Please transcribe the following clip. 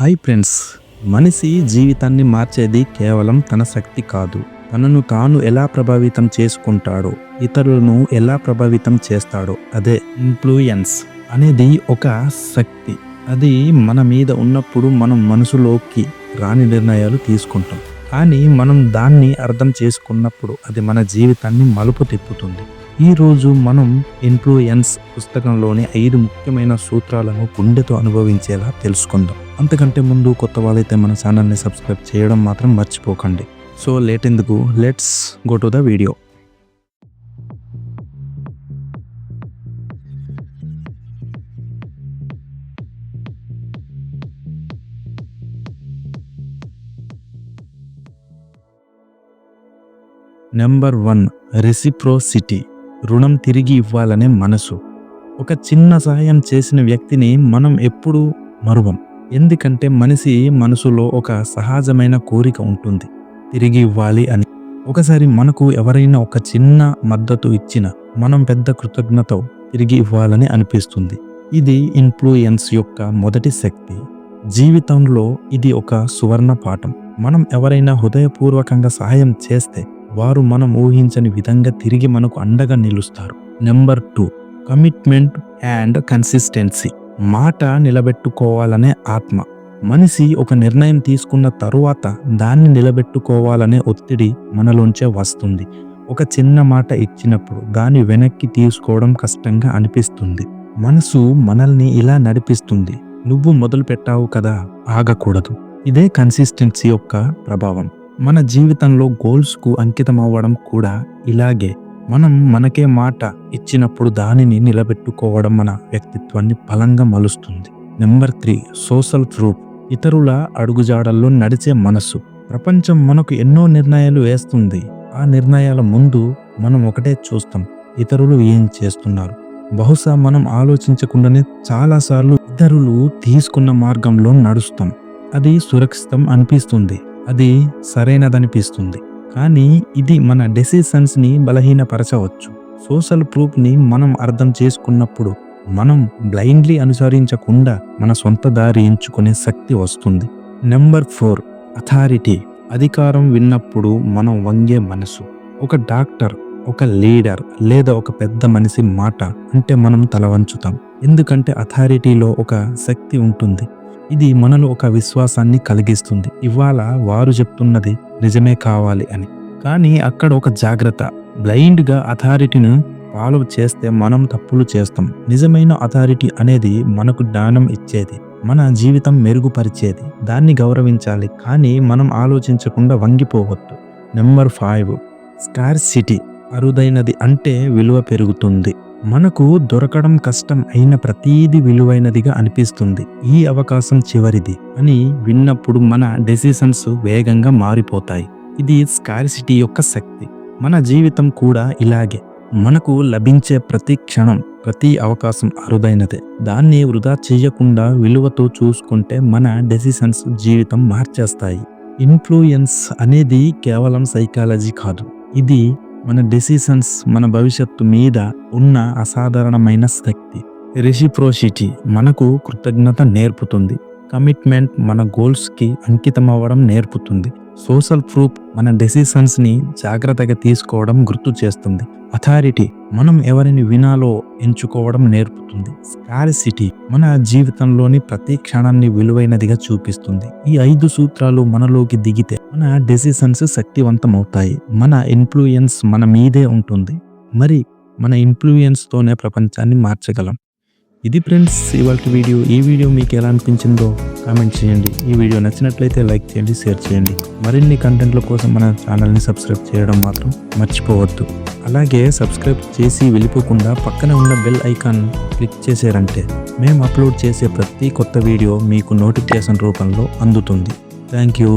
Hi friends మనిషి జీవితాన్ని మార్చేది కేవలం తన శక్తి కాదు. తనను తాను ఎలా ప్రభావితం చేసుకుంటాడో ఇతరులను ఎలా ప్రభావితం చేస్తాడో అదే ఇన్ఫ్లుయెన్స్ అనేది ఒక శక్తి. అది మన మీద ఉన్నప్పుడు మనం మనసులోకి రాని నిర్ణయాలు తీసుకుంటాం. కానీ మనం దాన్ని అర్థం చేసుకున్నప్పుడు అది మన జీవితాన్ని మలుపు తిప్పుతుంది. ఈ రోజు మనం ఇన్ఫ్లుయెన్స్ పుస్తకంలోని ఐదు ముఖ్యమైన సూత్రాలను గుండెతో అనుభవించేలా తెలుసుకుందాం. అంతకంటే ముందు కొత్త వాళ్ళైతే మన ఛానల్ని సబ్స్క్రైబ్ చేయడం మాత్రం మర్చిపోకండి. సో లేట్ ఎందుకు? Let's go to the video number one reciprocity రుణం తిరిగి ఇవ్వాలనే మనసు. ఒక చిన్న సహాయం చేసిన వ్యక్తిని మనం ఎప్పుడూ మరువం. ఎందుకంటే మనిషి మనసులో ఒక సహజమైన కోరిక ఉంటుంది. తిరిగి ఇవ్వాలి అని. ఒకసారి మనకు ఎవరైనా ఒక చిన్న మద్దతు ఇచ్చిన మనం పెద్ద కృతజ్ఞత తిరిగి ఇవ్వాలని అనిపిస్తుంది. ఇది ఇన్ఫ్లుయెన్స్ యొక్క మొదటి శక్తి. జీవితంలో ఇది ఒక సువర్ణ పాఠం. మనం ఎవరైనా హృదయపూర్వకంగా సహాయం చేస్తే వారు మనం ఊహించని విధంగా తిరిగి మనకు అండగా నిలుస్తారు. Number two commitment and consistency మాట నిలబెట్టుకోవాలనే ఆత్మ. మనిషి ఒక నిర్ణయం తీసుకున్న తరువాత దాన్ని నిలబెట్టుకోవాలనే ఒత్తిడి మనలోంచే వస్తుంది. ఒక చిన్న మాట ఇచ్చినప్పుడు దాన్ని వెనక్కి తీసుకోవడం కష్టంగా అనిపిస్తుంది. మనసు మనల్ని ఇలా నడిపిస్తుంది. నువ్వు మొదలు పెట్టావు కదా ఆగకూడదు. ఇదే కన్సిస్టెన్సీ యొక్క ప్రభావం. మన జీవితంలో గోల్స్కు అంకితం అవ్వడం కూడా ఇలాగే. మనం మనకే మాట ఇచ్చినప్పుడు దానిని నిలబెట్టుకోవడం మన వ్యక్తిత్వాన్ని బలంగా మలుస్తుంది. Number three social proof. ఇతరుల అడుగుజాడల్లో నడిచే మనసు. ప్రపంచం మనకు ఎన్నో నిర్ణయాలు వేస్తుంది. ఆ నిర్ణయాల ముందు మనం ఒకటే చూస్తాం. ఇతరులు ఏం చేస్తున్నారు? బహుశా మనం ఆలోచించకుండానే చాలాసార్లు ఇతరులు తీసుకున్న మార్గంలో నడుస్తాం. అది సురక్షితం అనిపిస్తుంది. అది సరైనదనిపిస్తుంది. కానీ ఇది మన డెసిషన్స్ని బలహీనపరచవచ్చు. సోషల్ ప్రూఫ్ని మనం అర్థం చేసుకున్నప్పుడు మనం బ్లైండ్లీ అనుసరించకుండా మన సొంత దారి ఎంచుకునే శక్తి వస్తుంది. Number four authority. అధికారం విన్నప్పుడు మనం వంగే మనసు. ఒక డాక్టర్ ఒక లీడర్ లేదా ఒక పెద్ద మనిషి మాట అంటే మనం తల వంచుతాం. ఎందుకంటే అథారిటీలో ఒక శక్తి ఉంటుంది. ఇది మనలో ఒక విశ్వాసాన్ని కలిగిస్తుంది. ఇవాళ వారు చెప్తున్నది నిజమే కావాలి అని. కానీ అక్కడ ఒక జాగ్రత్త. బ్లైండ్గా అథారిటీని ఫాలో చేస్తే మనం తప్పులు చేస్తాం. నిజమైన అథారిటీ అనేది మనకు జ్ఞానం ఇచ్చేది. మన జీవితం మెరుగుపరిచేది. దాన్ని గౌరవించాలి. కానీ మనం ఆలోచించకుండా వంగిపోవద్దు. Number five. స్కార్ సిటీ అరుదైనది అంటే విలువ పెరుగుతుంది. మనకు దొరకడం కష్టం అయిన ప్రతీది విలువైనదిగా అనిపిస్తుంది. ఈ అవకాశం చివరిది అని విన్నప్పుడు మన డెసిషన్స్ వేగంగా మారిపోతాయి. ఇది స్కారిసిటీ యొక్క శక్తి. మన జీవితం కూడా ఇలాగే. మనకు లభించే ప్రతి క్షణం ప్రతి అవకాశం అరుదైనదే. దాన్ని వృధా చేయకుండా విలువతో చూసుకుంటే మన డెసిషన్స్ జీవితం మార్చేస్తాయి. ఇన్ఫ్లుయెన్స్ అనేది కేవలం సైకాలజీ కాదు. ఇది మన డెసిషన్స్ మన భవిష్యత్తు మీద ఉన్న అసాధారణమైన శక్తి. రెసిప్రోసిటీ మనకు కృతజ్ఞత నేర్పుతుంది. కమిట్మెంట్ మన గోల్స్కి అంకితం అవ్వడం నేర్పుతుంది. సోషల్ ప్రూఫ్ మన డెసిషన్స్ని జాగ్రత్తగా తీసుకోవడం గుర్తు చేస్తుంది. అథారిటీ మనం ఎవరిని వినాలో ఎంచుకోవడం నేర్పుతుంది. స్కారిసిటీ మన జీవితంలోని ప్రతి క్షణాన్ని విలువైనదిగా చూపిస్తుంది. ఈ ఐదు సూత్రాలు మనలోకి దిగితే మన డెసిషన్స్ శక్తివంతం అవుతాయి మన ఇన్ఫ్లుయెన్స్ మన మీదే ఉంటుంది. మరి మన ఇన్ఫ్లుయెన్స్తోనే ప్రపంచాన్ని మార్చగలం. ఇది ఫ్రెండ్స్ ఇవాళ వీడియో. ఈ వీడియో మీకు ఎలా అనిపించిందో కామెంట్ చేయండి. ఈ వీడియో నచ్చినట్లయితే లైక్ చేయండి షేర్ చేయండి. మరిన్ని కంటెంట్ల కోసం మన ఛానల్ని సబ్స్క్రైబ్ చేయడం మాత్రం మర్చిపోవద్దు. అలాగే సబ్స్క్రైబ్ చేసి వెళ్ళిపోకుండా పక్కన ఉన్న బెల్ ఐకాన్ క్లిక్ చేశారంటే మేము అప్లోడ్ చేసే ప్రతి కొత్త వీడియో మీకు నోటిఫికేషన్ రూపంలో అందుతుంది. Thank you.